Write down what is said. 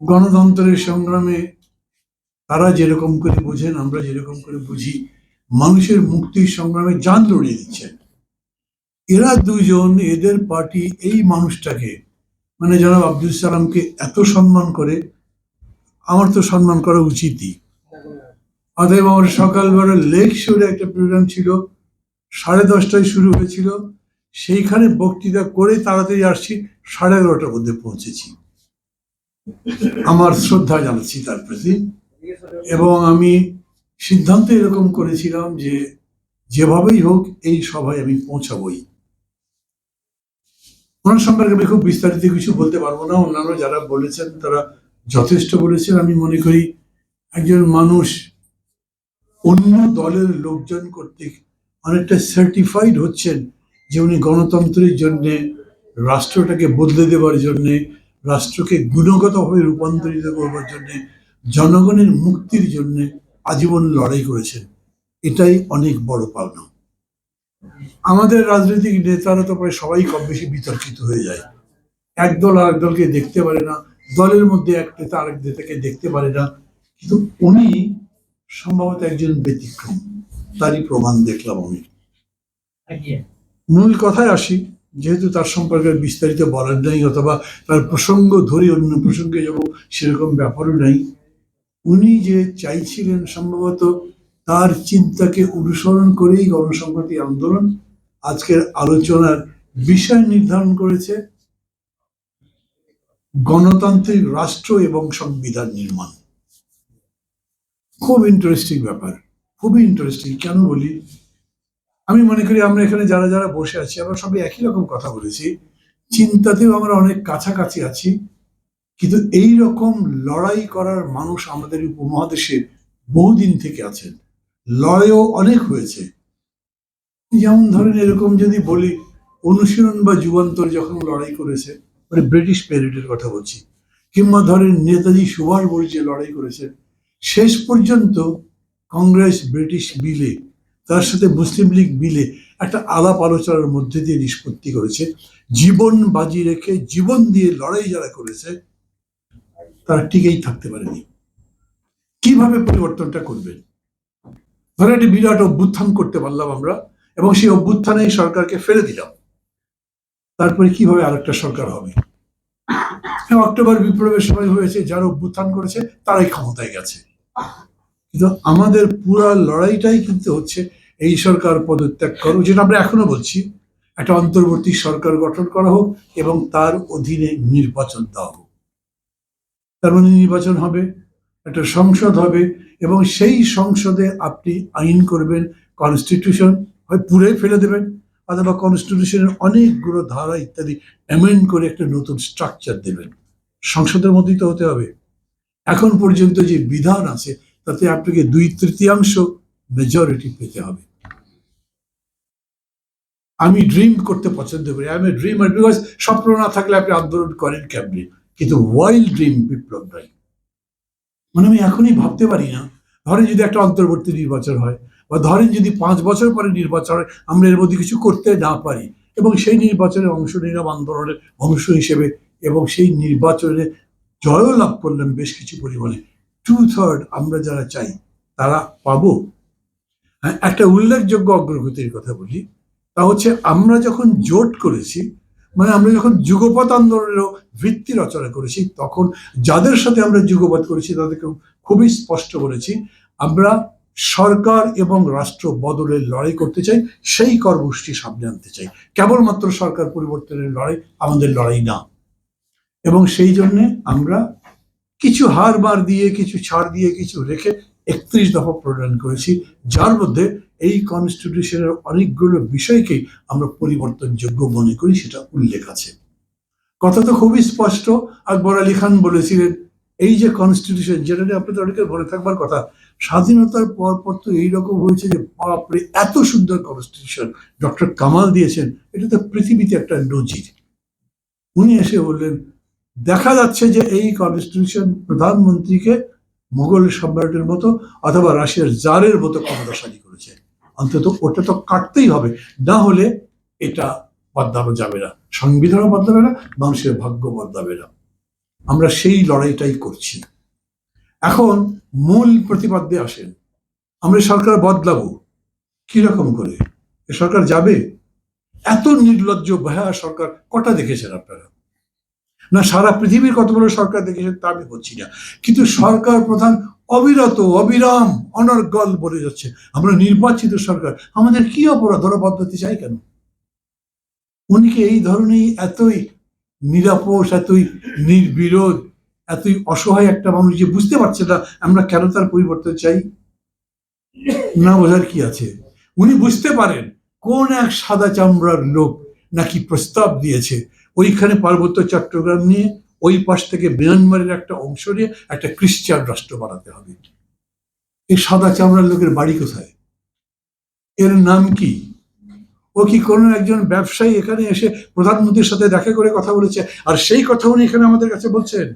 গণতন্ত্রের সংগ্রামে তারা যেরকম করে বোঝেন, আমরা যেরকম করে বুঝি, মানুষের মুক্তির সংগ্রামে যান লড়িয়ে দিচ্ছেন। এরা দুজন, এদের পার্টি, এই মানুষটাকে মানে জনাব আব্দুল সালামকে এত সম্মান করে, আমার তো সম্মান করা উচিতই। অতএব আমার সকালবেলা লেক শোরে একটা প্রোগ্রাম ছিল, সাড়ে দশটায় শুরু হয়েছিল, সেইখানে বক্তৃতা করে তাড়াতাড়ি আসছি, সাড়ে এগারোটার মধ্যে পৌঁছেছি। আমার শ্রদ্ধা জানাচ্ছি তার প্রতি। এবং আমি সিদ্ধান্ত এরকম করেছিলাম যে যেভাবেই হোক এই সভায় আমি পৌঁছাবই। ওনার সম্পর্কে আমি খুব বিস্তারিত কিছু বলতে পারব না। অন্যান্য যারা বলেছেন তারা যথেষ্ট বলেছেন। আমি মনে করি একজন মানুষ অন্য দলের লোকজন কর্তৃক অনেকটা সার্টিফাইড হচ্ছেন যে উনি গণতন্ত্রের জন্যে, রাষ্ট্রটাকে বদলে দেওয়ার জন্যে রাষ্ট্রকে গুণগতভাবে রূপান্তরিত করবার জন্যে জনগণের মুক্তির জন্যে আজীবন লড়াই করেছেন। এটাই অনেক বড় পাওনা। আমাদের রাজনৈতিক নেতারা তো প্রায় সবাই কম বেশি বিতর্কিত হয়ে যায়। একদল আর আরেক দলকে দেখতে পারে না দলের মধ্যে এক নেতা আরেক নেতাকে দেখতে পারে না কিন্তু উনি সম্ভবত একজন ব্যতিক্রম তারই প্রমাণ দেখলাম আমি। মূল কথায় আসি যেহেতু তার সম্পর্কে বিস্তারিত বলার নাই অথবা তার প্রসঙ্গ ধরে অন্য প্রসঙ্গে যাব, সেরকম ব্যাপারও নাই। উনি যে চাইছিলেন সম্ভবত তার চিন্তাকে অনুসরণ করেই গণসংহতি আন্দোলন আজকের আলোচনার বিষয় নির্ধারণ করেছে। গণতান্ত্রিক রাষ্ট্র এবং সংবিধান নির্মাণ। খুব ইন্টারেস্টিং ব্যাপার, খুবই ইন্টারেস্টিং কেন বলি? আমি মনে করি আমরা এখানে যারা যারা বসে আছি, আমরা সবাই একই রকম কথা বলেছি। চিন্তাতেও আমরা অনেক কাছাকাছি আছি। কিন্তু এই রকম লড়াই করার মানুষ আমাদের উপমহাদেশে বহুদিন থেকে আছেন। লড়াইও অনেক হয়েছে। যেমন ধরেন এরকম যদি বলি, অনুশীলন বা যুগান্তর যখন লড়াই করেছে মানে ব্রিটিশ প্যারেডের কথা বলছি, কিংবা ধরেন নেতাজি সুভাষ বোস যে লড়াই করেছেন শেষ পর্যন্ত কংগ্রেস ব্রিটিশ বিলে তার সাথে মুসলিম লীগ মিলে একটা আলাপ আলোচনার মধ্যে দিয়ে নিষ্পত্তি করেছে। জীবন বাজি রেখে জীবন দিয়ে লড়াই যারা করেছে, তারা টিকেই থাকতে পারেনি। কীভাবে পরিবর্তনটা করবেন? ধরে একটি বিরাট অভ্যুত্থান করতে পারলাম আমরা, এবং সেই অভ্যুত্থানে সরকারকে ফেলে দিলাম। তারপরে কীভাবে আরেকটা সরকার হবে? অক্টোবর বিপ্লবের সময় হয়েছে, যারা অভ্যুত্থান করেছে, তারাই ক্ষমতায় গেছে। কিন্তু আমাদের পুরা লড়াইটাই কিন্তু হচ্ছে এই সরকার পদত্যাগ করো, যেটা আমরা এখনও বলছি। একটা অন্তর্বর্তী সরকার গঠন করা হোক এবং তার অধীনে নির্বাচন দেওয়া হোক। তার মানে নির্বাচন হবে, একটা সংসদ হবে এবং সেই সংসদে আপনি আইন করবেন কনস্টিটিউশন হয় পুরে ফেলে দেবেন, অথবা কনস্টিটিউশনের অনেকগুলো ধারা ইত্যাদি অ্যামেন্ড করে একটা নতুন স্ট্রাকচার দেবেন। সংসদের মধ্যেই তো হতে হবে। এখন পর্যন্ত যে বিধান আছে তাতে আপনাকে দুই তৃতীয়াংশ মেজরিটি পেতে হবে। আমি ড্রিম করতে পছন্দ করি। আমি ড্রিম বিকজ স্বপ্ন না থাকলে আপনি আন্দোলন করেন কেমনি? কিন্তু ওয়াইল্ড ড্রিম বিপ্লব নয়। মানে আমি এখনই ভাবতে পারি না। ধরেন যদি একটা অন্তর্বর্তী নির্বাচন হয় বা ধরেন যদি পাঁচ বছর পরে নির্বাচন হয়, আমরা এর মধ্যে কিছু করতে না পারি এবং সেই নির্বাচনে অংশ নিলাম আন্দোলনের অংশ হিসেবে এবং সেই নির্বাচনে জয়ও লাভ করলাম বেশ কিছু পরিমাণে। টু থার্ড আমরা যারা চাই, তারা পাব। হ্যাঁ একটা উল্লেখযোগ্য অগ্রগতির কথা বলি, তা হচ্ছে আমরা যখন জোট করেছি মানে আমরা যখন যুগপৎ আন্দোলনেরও ভিত্তি রচনা করেছি, তখন যাদের সাথে আমরা যুগপৎ করেছি তাদেরকে খুবই স্পষ্ট বলেছি, আমরা সরকার এবং রাষ্ট্র বদলের লড়াই করতে চাই, সেই কর্মসূচি সামনে আনতে চাই। কেবলমাত্র সরকার পরিবর্তনের লড়াই আমাদের লড়াই না। এবং সেই জন্যে আমরা কিছু হার বার দিয়ে, কিছু ছাড় দিয়ে, কিছু রেখে একত্রিশ দফা প্রণয়ন করেছি, যার মধ্যে এই কনস্টিটিউশনের অনেকগুলো বিষয়কেই আমরা পরিবর্তনযোগ্য মনে করি, সেটা উল্লেখ আছে। কথা তো খুবই স্পষ্ট, আকবর আলী খান বলেছিলেন, এই যে কনস্টিটিউশন যেটা নিয়ে আপনাদের অনেকের মনে থাকবার কথা, স্বাধীনতার পর পর তো এইরকম হয়েছে যে, বাপরে, এত সুন্দর কনস্টিটিউশন ডক্টর কামাল দিয়েছেন, এটা তো পৃথিবীতে একটা নজির। উনি এসে বললেন দেখা যাচ্ছে যে এই কনস্টিটিউশন প্রধানমন্ত্রীকে মুঘল সম্রাটের মতো অথবা রাশিয়ার জারের মতো ক্ষমতাশালী করেছে। অন্তত ওটা তো কাটতেই হবে। না হলে এটা বদলানো যাবে না। সংবিধানও বদলাবে না, মানুষের ভাগ্য বদলাবে না। আমরা সেই লড়াইটাই করছি। এখন মূল প্রতিপাদ্যে আসেন। আমরা সরকার বদলাবো। কীরকম করে? এ সরকার যাবে? এত নির্লজ্জ ভয়া সরকার কটা দেখেছেন আপনারা? না, সারা পৃথিবীর কত বড় সরকার দেখেছে তা আমি বলছি না। কিন্তু সরকার প্রধান অবিরত, অবিরাম, অনর্গল বলে যাচ্ছে। আমরা নির্বাচিত সরকার, আমাদের কি অপরাধ? ওরা বদলাতে চাই কেন? উনি কি এই ধরনের এতই নিরাপোষ, এতই নির্বিরোধ, এতই অসহায় একটা মানুষ যে বুঝতে পারছে না আমরা কেন তার পরিবর্তন চাই? না বোঝার কি আছে? উনি বুঝতে পারেন কোন এক সাদা চামড়ার লোক নাকি প্রস্তাব দিয়েছে ওইখানে পার্বত্য চট্টগ্রাম নিয়ে ওই পাশ থেকে মিয়ানমারের একটা অংশ নিয়ে একটা খ্রিস্টান রাষ্ট্র বানাতে হবে। এই সাদা চামড়ার লোকের বাড়ি কোথায়? এর নাম কি? ও কি কোনো একজন ব্যবসায়ী এখানে এসে প্রধানমন্ত্রীর সাথে দেখা করে কথা বলেছে? আর সেই কথা উনি এখানে আমাদের কাছে বলছেন।